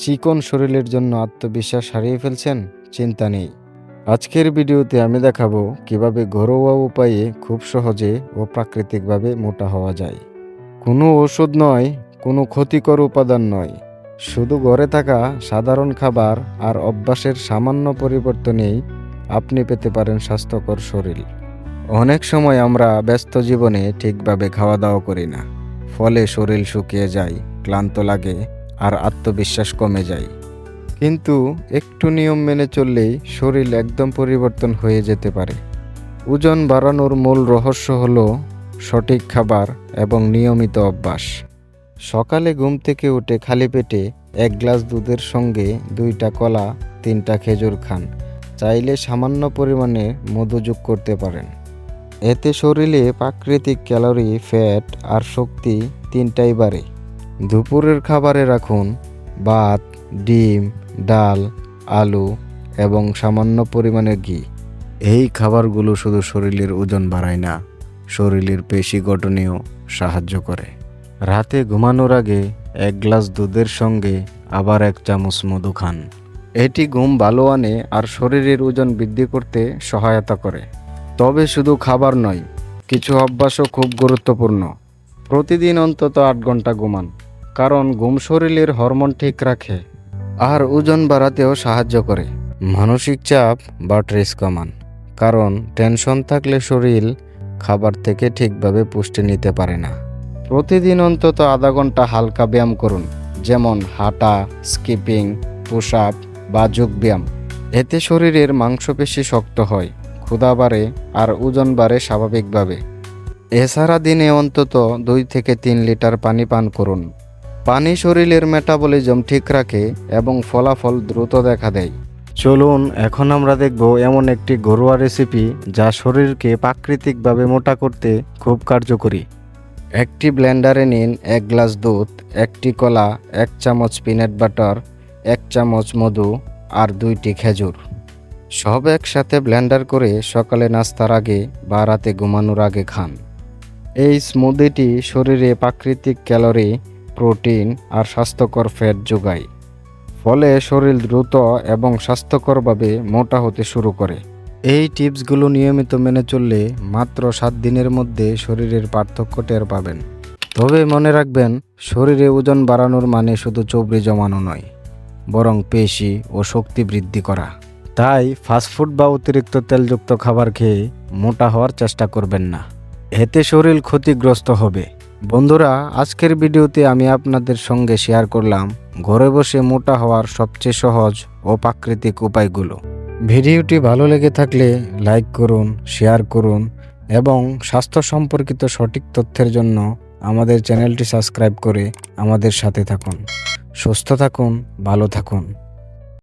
চিকন শরীরের জন্য আত্মবিশ্বাস হারিয়ে ফেলছেন, চিন্তা নেই। আজকের ভিডিওতে আমি দেখাবো কীভাবে ঘরোয়া উপায়ে খুব সহজে ও প্রাকৃতিকভাবে মোটা হওয়া যায়। কোনো ওষুধ নয়, কোনো ক্ষতিকর উপাদান নয়। শুধু ঘরে থাকা সাধারণ খাবার আর অভ্যাসের সামান্য পরিবর্তনেই আপনি পেতে পারেন স্বাস্থ্যকর শরীর। অনেক সময় আমরা ব্যস্ত জীবনে ঠিকভাবে খাওয়া দাওয়া করি না, ফলে শরীর শুকিয়ে যায়, ক্লান্ত লাগে আর আত্মবিশ্বাস কমে যায়। কিন্তু একটু নিয়ম মেনে চললেই শরীর একদম পরিবর্তন হয়ে যেতে পারে। ওজন বাড়ানোর মূল রহস্য হল সঠিক খাবার এবং নিয়মিত অভ্যাস। সকালে ঘুম থেকে উঠে খালি পেটে এক গ্লাস দুধের সঙ্গে দুইটা কলা, তিনটা খেজুর খান। চাইলে সামান্য পরিমাণে মধু যোগ করতে পারেন। এতে শরীরে প্রাকৃতিক ক্যালোরি, ফ্যাট আর শক্তি তিনটাই বাড়ে। দুপুরের খাবারে রাখুন ভাত, ডিম, ডাল, আলু এবং সামান্য পরিমাণে ঘি। এই খাবারগুলো শুধু শরীরের ওজন বাড়ায় না, শরীরের পেশি গঠনেও সাহায্য করে। রাতে ঘুমানোর আগে এক গ্লাস দুধের সঙ্গে আবার এক চামচ মধু খান। এটি ঘুম ভালো আনে আর শরীরের ওজন বৃদ্ধি করতে সহায়তা করে। তবে শুধু খাবার নয়, কিছু অভ্যাসও খুব গুরুত্বপূর্ণ। প্রতিদিন অন্তত আট ঘণ্টা ঘুমান। কারণ ঘুম শরীরের হরমোন ঠিক রাখে, আর ওজন বাড়াতেও সাহায্য করে। মানসিক চাপ বা ট্রেস কমান, কারণ টেনশন থাকলে শরীর খাবার থেকে ঠিকভাবে পুষ্টি নিতে পারে না। প্রতিদিন অন্তত আধা ঘণ্টা হালকা ব্যায়াম করুন, যেমন হাঁটা, স্কিপিং পুশ আপ বা যোগ ব্যায়াম। এতে শরীরের মাংসপেশি শক্ত হয়, ক্ষুধা বাড়ে, আর ওজন বাড়ে স্বাভাবিকভাবে। এছাড়া দিনে অন্তত দুই থেকে তিন লিটার পানি পান করুন। পানি শরীরের মেটাবলিজম ঠিক রাখে এবং ফলাফল দ্রুত দেখা দেয়। চলুন, এখন আমরা দেখব এমন একটি ঘরোয়া রেসিপি যা শরীরকে প্রাকৃতিকভাবে মোটা করতে খুব কার্যকরী। একটি ব্লেন্ডারে নিন এক গ্লাস দুধ, একটি কলা, এক চামচ পিনাট বাটার এক চামচ মধু আর দুইটি খেজুর। সব একসাথে ব্লেন্ডার করে সকালে নাস্তার আগে বা রাতে ঘুমানোর আগে খান। এই স্মুদিটি শরীরে প্রাকৃতিক ক্যালোরি প্রোটিন আর স্বাস্থ্যকর ফ্যাট যোগায়, ফলে শরীর দ্রুত এবং স্বাস্থ্যকরভাবে মোটা হতে শুরু করে। এই টিপসগুলো নিয়মিত মেনে চললে মাত্র সাত দিনের মধ্যে শরীরের পার্থক্য টের পাবেন। তবে মনে রাখবেন, শরীরে ওজন বাড়ানোর মানে শুধু চবরি জমানো নয়, বরং পেশি ও শক্তি বৃদ্ধি করা। তাই ফাস্টফুড বা অতিরিক্ত তেলযুক্ত খাবার খেয়ে মোটা হওয়ার চেষ্টা করবেন না। এতে শরীর ক্ষতিগ্রস্ত হবে। বন্ধুরা, আজকের ভিডিওতে আমি আপনাদের সঙ্গে শেয়ার করলাম ঘরে বসে মোটা হওয়ার সবচেয়ে সহজ ও প্রাকৃতিক উপায়গুলো। ভিডিওটি ভালো লেগে থাকলে লাইক করুন শেয়ার করুন এবং স্বাস্থ্য সম্পর্কিত সঠিক তথ্যের জন্য আমাদের চ্যানেলটি সাবস্ক্রাইব করে আমাদের সাথে থাকুন। সুস্থ থাকুন, ভালো থাকুন।